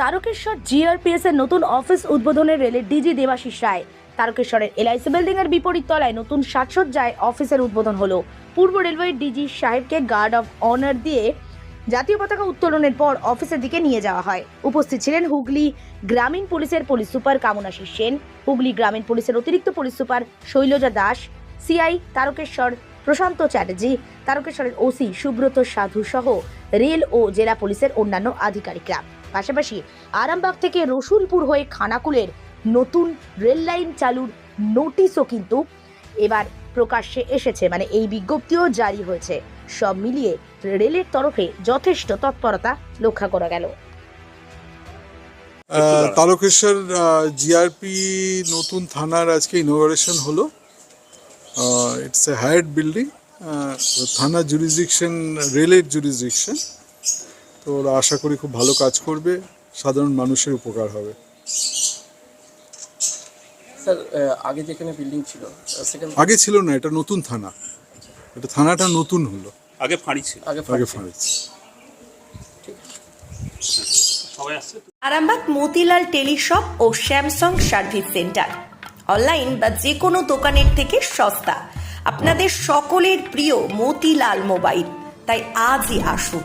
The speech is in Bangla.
তারকেশ্বর জিআরপিএস এর নতুন অফিস উদ্বোধনের রেলের ডিজি দেবাশিস রায়। তারকেশ্বরের এলআইসি বিল্ডিং এর বিপরীত তলায় নতুন সাজসজ্জায় অফিসের উদ্বোধন হলো। পূর্ব রেলওয়ে ডিজি সাহেবকে গার্ড অফ অনার দিয়ে জাতীয় পতাকা উত্তোলনের পর অফিসের দিকে নিয়ে যাওয়া হয়। উপস্থিত ছিলেন হুগলি গ্রামীণ পুলিশের পুলিশ সুপার কামনাশী সেন, হুগলি গ্রামীণ পুলিশের অতিরিক্ত police super Shailaja Das CI Tarakeswar Prashanta Chatterjee, তারকেশ্বরের OC Subrata Sadhu সহ রেল ও জেলা পুলিশের অন্যান্য আধিকারিকরা। পাশাপাশি আরামবাগ থেকে রসুলপুর হয়ে খানাকুলের নতুন রেল লাইন চালুর নোটিশও কিন্তু এবার প্রকাশ্যে এসেছে। মানে এই বিজ্ঞপ্তিও জারি হয়েছে। সব মিলিয়ে রেলের তরফে যথেষ্ট তৎপরতা লক্ষ্য করা গেল। তারকেশ্বর জিআরপি নতুন থানার আজকে ইনোগ্রেশন হলো। ইটস এ হায়ার্ড বিল্ডিং থানা জুরিসডিকশন রেলের জুরিসডিকশন তো ওরা আশা করি খুব ভালো কাজ করবে সাধারণ মানুষের উপকার হবে। স্যার আগে যেখানে বিল্ডিং ছিল সেখানে আগে ছিল না এটা নতুন থানা। এটা থানাটা নতুন হলো। আগে ফাঁড়ি ছিল। আগে আগে ফাঁড়ি তো? আরামবাগ মতিলাল টেলিশপ ও স্যামসাং সার্ভিস সেন্টার। অনলাইন বা যে কোনো দোকানের থেকে সস্তা। আপনাদের সকলের প্রিয় মতিলাল মোবাইল। তাই আজই আসুন।